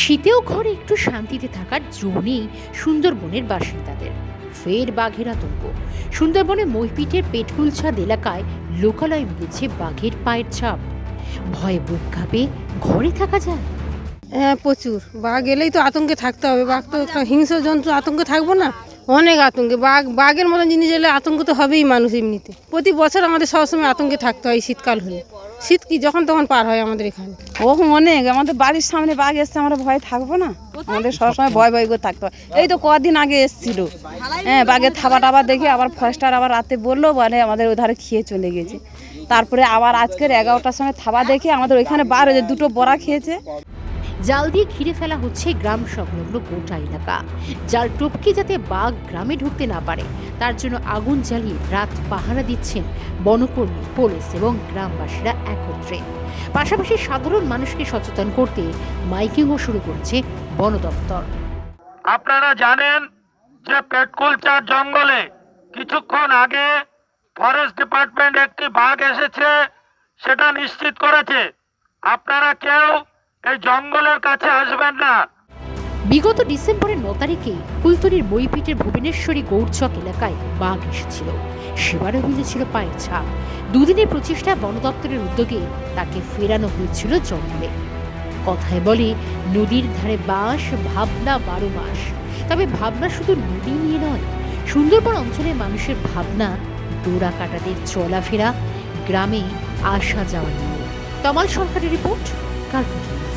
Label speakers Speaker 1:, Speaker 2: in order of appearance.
Speaker 1: শীতেও ঘরে একটু শান্তিতে থাকার জো নেই সুন্দরবনের বাসিন্দাদের। ফের বাঘের আতঙ্ক। সুন্দরবনে মহিপিঠের পেটকুলছাদ এলাকায় লোকালয় মিলেছে বাঘের পায়ের ছাপ ভয়ে বুক কাঁপে, ঘরে থাকা যায়?
Speaker 2: হ্যাঁ প্রচুর। বাঘ এলেই তো আতঙ্কে থাকতে হবে। বাঘ তো হিংস্র জন্তু আতঙ্কে থাকব না। অনেক আতঙ্কে। বাঘ, বাঘের মতন জিনিস এলে আতঙ্ক তো হবেই মানুষ এমনিতে। প্রতি বছর আমাদের সবসময় আতঙ্কে থাকতে হয় শীতকাল হলে। শীত কি যখন তখন পার হয় আমাদের এখানে?
Speaker 3: ও অনেক। আমাদের বাড়ির সামনে বাঘ এসছে, আমরা ভয় থাকব না। আমাদের সবসময় ভয় ভয় করে থাকতে হয়। এই তো কদিন আগে এসছিল। হ্যাঁ বাঘের থাবা টাবা দেখে আবার ফরেস্টার আবার রাতে বলল মানে আমাদের ওধারে খেয়ে চলে গেছে। তারপরে আবার আজকের এগারোটার সময় থাবা দেখে আমাদের ওইখানে বার হয়েছে, দুটো বড়া খেয়েছে।
Speaker 1: জাল দিয়ে ঘিরে ফেলা হচ্ছে গ্রাম সংলগ্ন গোটা এলাকা। জাল টপকে যাতে বাঘ গ্রামে ঢুকতে না পারে, তার জন্য আগুন জ্বালিয়ে রাত পাহারা দিচ্ছেন বনকর্মী, পুলিশ এবং গ্রামবাসীরা একত্রে। পাশাপাশি সাধারণ মানুষকে সচেতন করতে মাইকিংও শুরু করেছে বন দফতর
Speaker 4: আপনারা জানেন যে পেটকুলচার জঙ্গলে কিছুক্ষণ আগে ফরেস্ট ডিপার্টমেন্ট একটি বাঘ এসেছে, সেটা নিশ্চিত করেছে। আপনারা কেউ এই জঙ্গলের কাছে আসবেন না।
Speaker 1: বিগত ডিসেম্বরের ন তারিখে বইপিটের ভুবনেশ্বরী গৌরচক এলাকায় বাঘ এসেছিল। সেবারও মিলেছিল পায়ের ছাপ। দুদিনের প্রচেষ্টা বন দপ্তরের উদ্যোগে তাকে ফেরানো হয়েছিল জঙ্গলে। কথায় বলে, নদীর ধারে বাঁশ ভাবনা বারো মাস। তবে ভাবনা শুধু নদী নিয়ে নয়, সুন্দরবন অঞ্চলের মানুষের ভাবনা ডোরা কাটাদের চলাফেরা, গ্রামে আসা যাওয়া নিয়ে। তমাল সরকারের রিপোর্ট কালকাটা